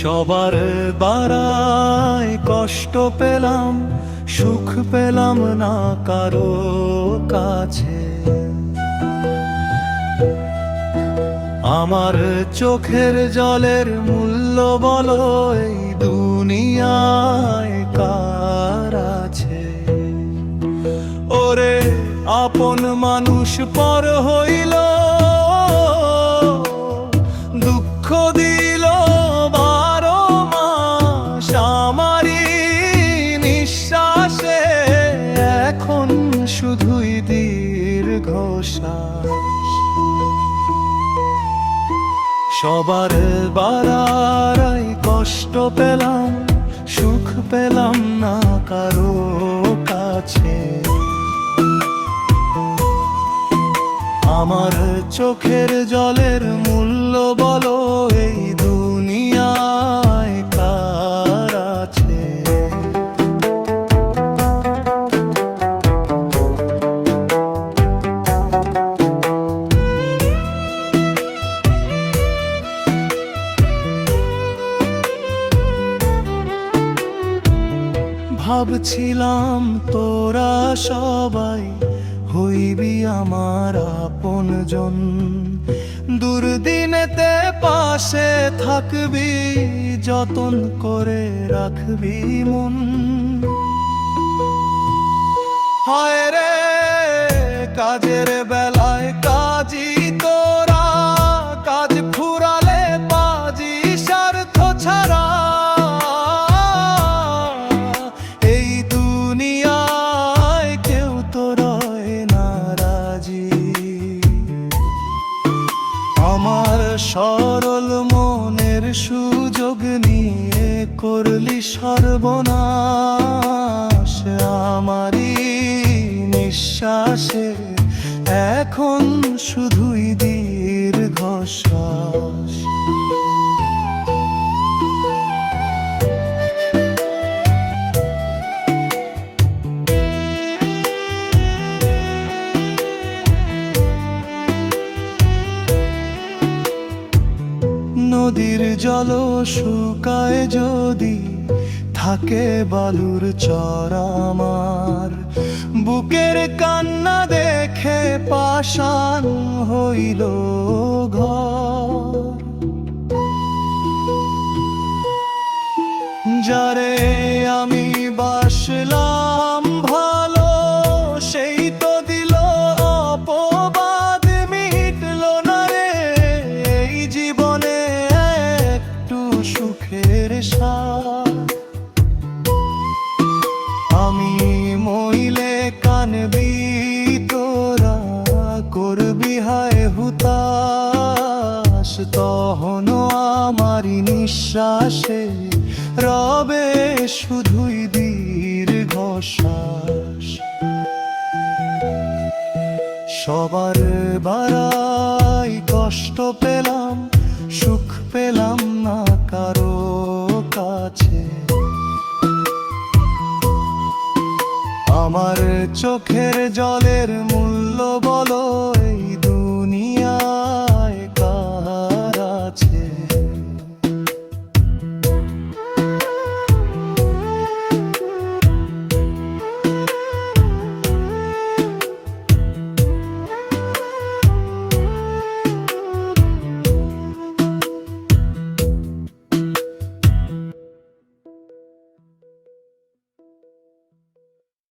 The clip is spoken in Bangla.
সবার বারায় কষ্ট পেলাম, সুখ পেলাম না কারও কাছে। আমার চোখের জলের মূল্য বলো, এই দুনিয়ায় কার আছে? ওরে, আপন মানুষ পর হইল দীর্ঘশ্বাস সবার বারাই কষ্ট পেলাম, সুখ পেলাম না কারও কাছে। আমার চোখের জলের মূল্য বলো, এই ভাবছিলাম তোরা সবাই হইবি আমার আপনজন। দুর্দিনেতে পাশে থাকবি, যতন করে রাখবি মন। হায় রে, কাজের বেলায় সরল মনের সুযোগ নিয়ে করলি সর্বনাশ। আমারই নিঃশ্বাসে এখন শুধুই দীর্ঘশ্বাস। নদীর জল শুকায় যদি থাকে বালুর চরামার বুকের কান্না দেখে পাষাণ হইল ঘর। যারে আমি বাসলাম হায় হুতাশ তহন আমারি নিঃশ্বাসে রবে শুধুই দীর্ঘশ্বাস। সবার বারাই কষ্ট পেলাম, সুখ পেলাম না কারও কাছে। আমার চোখের জলের মূল্য বলো, এই